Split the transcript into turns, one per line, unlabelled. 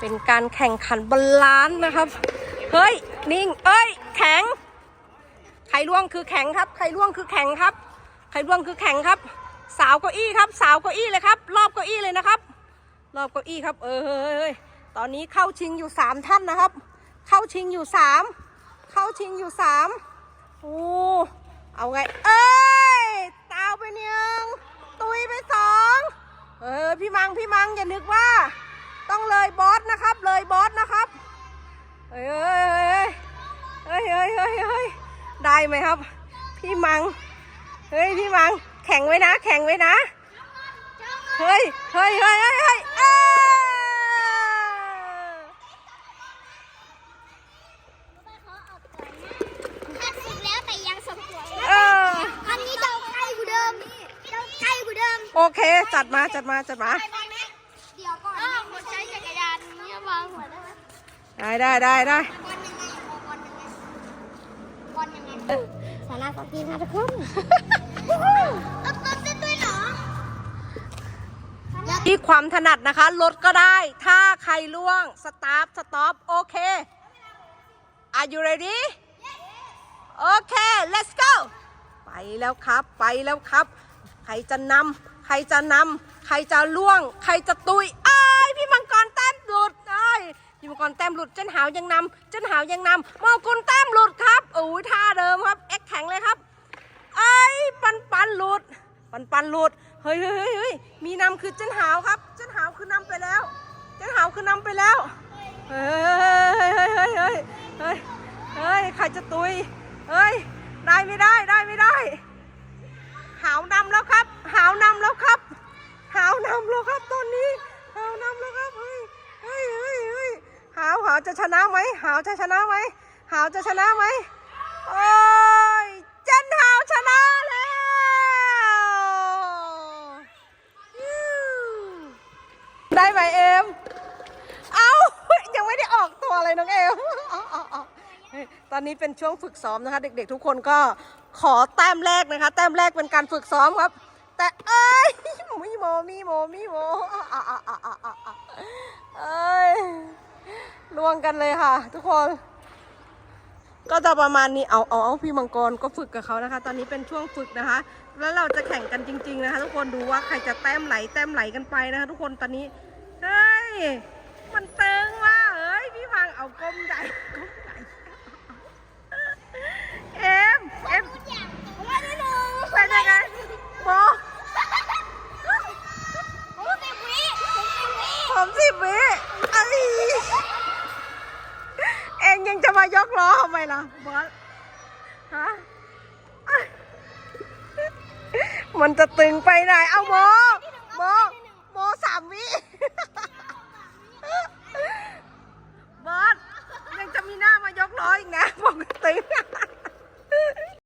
เป็นการแข่งขันบาลานซ์นะครับ เฮ้ย นิ่ง เอ้ย แข็ง ใครล่วงคือแข็งครับ ใครล่วงคือแข็งครับ ใครล่วงคือแข็งครับ สาวเก้าอี้ครับ สาวเก้าอี้เลยครับ รอบเก้าอี้เลยนะครับ รอบเก้าอี้ครับ เออเฮ้ยตอนนี้เข้าชิงอยู่สามท่านนะครับ เข้าชิงอยู่สามเข้าชิงอยู่สามโอ้เอาไง เอ้ยตาวไปหนึ่งตุยไปสองเออ พี่มัง พี่มังอย่านึกว่า ต้องเลยบอสนะครับ เลยบอสนะครับเฮ้ยเฮ้ยเฮ้ยเฮ้ยเฮ้ยเฮ้ยได้ไหมครับ พี่มัง เฮ้ยพี่มัง แข่งไว้นะ แข่งไว้นะ เฮ้ยเฮ้ยเฮ้ยเฮ้ยเฮ้ยเอ้ย
ห้าสิบแล้วแต่ยังสมควร
เออ
อันนี้เดาใกล้กูเดิมเดาใกล้กูเดิม
โอเค จัดมา จัดมา จัดมา
วางหัวได้ไหม
ได้ได้ได้ได้
บอลยังไงบอลยังไงบอลยังไงสาราสกีนะทุกคนต้นต้นเต้นด้วยเหรอ
ที่ความถนัดนะคะลดก็ได้ ถ้าใครล่วงสตาร์ทสต็อปโอเค Are you ready โอเค let's go ไปแล้วครับ ไปแล้วครับ ใครจะนำใครจะนำใครจะล่วง ใครจะตุย หลุดเจนหาวยังนำเจนหาวยังนำโมกุลแต้มหลุดครับโอ้ยท่าเดิมครับแอ็กแข็งเลยครับไอ้ยปันปันหลุด ปันปันหลุดเฮ้ยเฮ้ยเฮ้ยมีนำคือเจนหาวครับ เจนหาวคือนำไปแล้ว เจนหาวคือนำไปแล้วเฮ้ยเฮ้ยเฮ้ยใครจะตุย เฮ้ย ได้ไม่ได้ ได้ไม่ได้ หาวนำแล้วครับ หาวนำแล้วครับ หาวนำแล้วครับตอนนี้ หาวนำแล้วครับ เฮ้ย เฮ้ยเฮ้ยเฮ้ยหาวจะชนะไหมหาวจะชนะไหมหาวจะชนะไหมโอ้ยเจนหาวชนะแล้วได้ไหมเอ็มเอายังไม่ได้ออกตัวเลยน้องเอมตอนนี้เป็นช่วงฝึกซ้อมนะคะ เด็กๆ ทุกคนก็ขอแต้มแรกนะคะ แต้มแรกเป็นการฝึกซ้อมครับ แต่เอ้ยมีโมมีโมมีโมอะอะอะอะอะอะเอ้ย ล่วงกันเลยค่ะ ทุกคน ก็จะประมาณนี้เอาเอาเอาพี่มังกรก็ฝึกกับเขานะคะ ตอนนี้เป็นช่วงฝึกนะคะ แล้วเราจะแข่งกันจริง ๆ นะคะ ทุกคนดูว่าใครจะแต้มไหลแต้มไหลกันไปนะคะ ทุกคนตอนนี้เฮ้ยมันเติงว่ะเฮ้ยพี่พังเอาก้มใหญ่ก้มใหญ่เอ็มเอ็ม
ว่าได้หนึ่ง
เป็นยังไงโม
โอ้เต็มวิเต็มวิ
ผมสิบวิ ยังจะมายกล้อทำไมล่ะบอสฮะมันจะตึงไปไหน เอาโมโมโมสามวิ